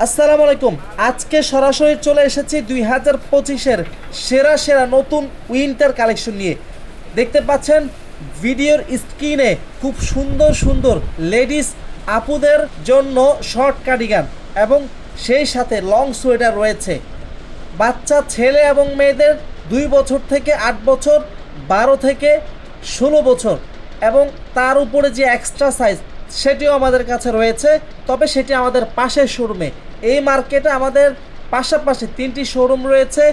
আসসালামু আলাইকুম। আজকে সরাসরি চলে এসেছি দুই হাজার পঁচিশের সেরা সেরা নতুন উইন্টার কালেকশন নিয়ে। দেখতে পাচ্ছেন, ভিডিওর স্ক্রিনে খুব সুন্দর সুন্দর লেডিস আপুদের জন্য শর্ট কার্ডিগান এবং সেই সাথে লং সোয়েটার রয়েছে। বাচ্চা, ছেলে এবং মেয়েদের দুই বছর থেকে আট বছর, বারো থেকে ষোলো বছর এবং তার উপরে যে এক্সট্রা সাইজ সেটিও আমাদের কাছে রয়েছে, তবে সেটি আমাদের পাশের শোরুমে। এই মার্কেটে আমাদের পাশাপাশি তিনটি শোরুম রয়েছে।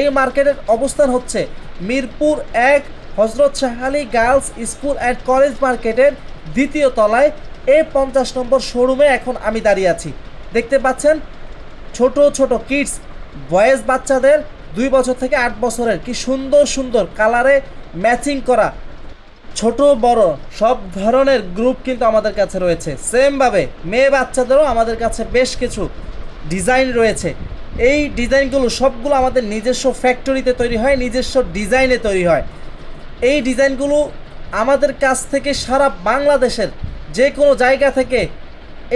এই মার্কেটের অবস্থান হচ্ছে মিরপুর এক, Hazrat Shahali girls school and college মার্কেটের দ্বিতীয় তলায়। এ পঞ্চাশ নম্বর শোরুমে এখন আমি দাঁড়িয়ে আছি। দেখতে পাচ্ছেন, ছোট ছোট কিডস, বয়েজ বাচ্চাদের দুই বছর থেকে আট বছরের। কি সুন্দর সুন্দর কালারে ম্যাচিং করা ছোট, বড়, সব ধরনের গ্রুপ কিন্তু আমাদের কাছে রয়েছে। সেমভাবে মেয়ে বাচ্চাদেরও আমাদের কাছে বেশ কিছু ডিজাইন রয়েছে। এই ডিজাইনগুলো সবগুলো আমাদের নিজস্ব ফ্যাক্টরিতে তৈরি হয়, নিজস্ব ডিজাইনে তৈরি হয়। এই ডিজাইনগুলো আমাদের কাছ থেকে সারা বাংলাদেশের যে কোনো জায়গা থেকে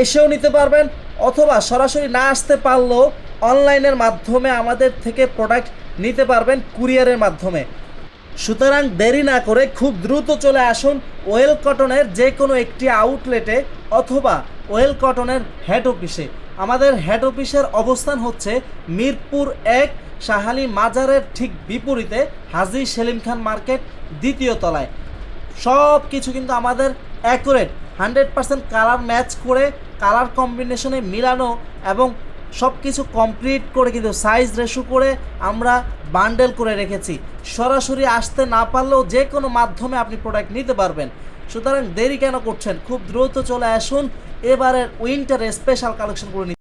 এসেও নিতে পারবেন অথবা সরাসরি না আসতে পারলেও অনলাইনের মাধ্যমে আমাদের থেকে প্রোডাক্ট নিতে পারবেন কুরিয়ারের মাধ্যমে। সুতরাং দেরি না করে খুব দ্রুত চলে আসুন ওয়েল কটনের যে কোনো একটি আউটলেটে অথবা ওয়েল কটনের হেড অফিসে। আমাদের হেড অফিসের অবস্থান হচ্ছে মিরপুর এক, শাহালি মাজারের ঠিক বিপরীতে হাজি সেলিম খান মার্কেট দ্বিতীয় তলায়। সব কিছু কিন্তু আমাদের accurate hundred percent colour match করে কালার কম্বিনেশনে মিলানো এবং সব কিছু কমপ্লিট করে কিন্তু সাইজ রেশু করে আমরা বান্ডেল করে রেখেছি। সরাসরি আসতে না পারলেও যে কোনো মাধ্যমে আপনি প্রোডাক্ট নিতে পারবেন। সুতরাং দেরি কেন করছেন? খুব দ্রুত চলে আসুন। এবারের উইন্টার স্পেশাল কালেকশন করে নিতে